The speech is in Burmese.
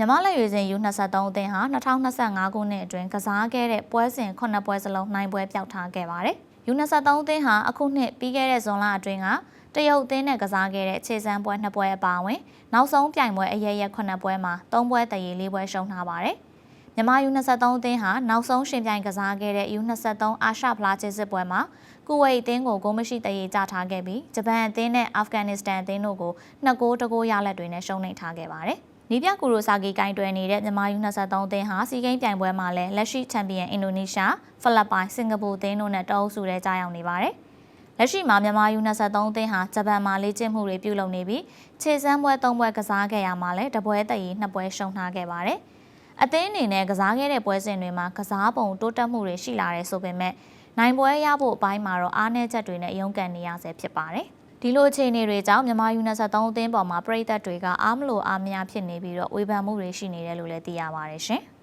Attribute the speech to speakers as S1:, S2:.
S1: မြမလက်ရွေးစင် U23 အသင်းဟာ2025ခုနှစ်အတွင်းကစားခဲ့တဲ့ပွဲစဉ်9ပွဲစလုံးနိုင်ပွဲပျောက်ထားခဲ့ပါတယ်။ U23 အသင်းဟာအခုနှစ်ပြီးခဲ့တဲ့ဇွန်လအတွင်းကတရုတ်အသင်းနဲ့ကစားခဲ့တဲ့ခြေစမ်းပွဲ2ပွဲအပါအဝင်နောက်ဆုံးပြိုင်ပွဲအရရက်9ပွဲမှာ3ပွဲတရေ4ပွဲရှုံးထားပါတယ်။မြန်မာ U23 အသင်းဟာနောက်ဆုံးရှင်ပြိုင်ကစားခဲ့တဲ့ U23 အာရှဖလားချစ်စစ်ပွဲမှာကူဝိတ်အသင်းကိုဂိုးမရှိတရေကြထားခဲ့ပြီးဂျပန်အသင်းနဲ့အာဖဂန်နစ္စတန်အသင်းတို့ကို2ဂိုးတဂိုးရလက်တွေနဲ့ရှုံးနိမ့်ထားခဲ့ပါတယ်။ နီးပြကူရိုဆာကီကင်တွယ်နေတဲ့မြန်မာ U23 အသင်းဟာစီကိန်းပြိုင်ပွဲမှာလည်းလက်ရှိချန်ပီယံအင်ဒိုနီးရှားဖိလစ်ပိုင်စင်ကာပူအသင်းတို့နဲ့တအုပ်စုထဲကြားရောက်နေပါတယ်။လက်ရှိမှာမြန်မာ U23 အသင်းဟာဂျပန်မှာလေ့ကျင့်မှုတွေပြုလုပ်နေပြီးခြေစမ်းပွဲ၃ပွဲကစားခဲ့ရမှာလည်းတပွဲတရီ၂ပွဲရှုံးထားခဲ့ပါတယ်။အသင်းအနေနဲ့ကစားခဲ့တဲ့ပွဲစဉ်တွေမှာကစားပုံတိုးတက်မှုတွေရှိလာတယ်ဆိုပေမဲ့နိုင်ပွဲရဖို့အပိုင်းမှာတော့အားနည်းချက်တွေနဲ့ရုန်းကန်နေရဆဲဖြစ်ပါတယ်။ ဒီလိုအခြေအနေတွေကြောင့်မြန်မာ U23 အသင်းပေါ်မှာပြည်သက်တွေကအားမလို့အားမရဖြစ်နေပြီးတော့ဝေဖန်မှုတွေရှိနေတယ်လို့လည်းသိရပါတယ်ရှင်။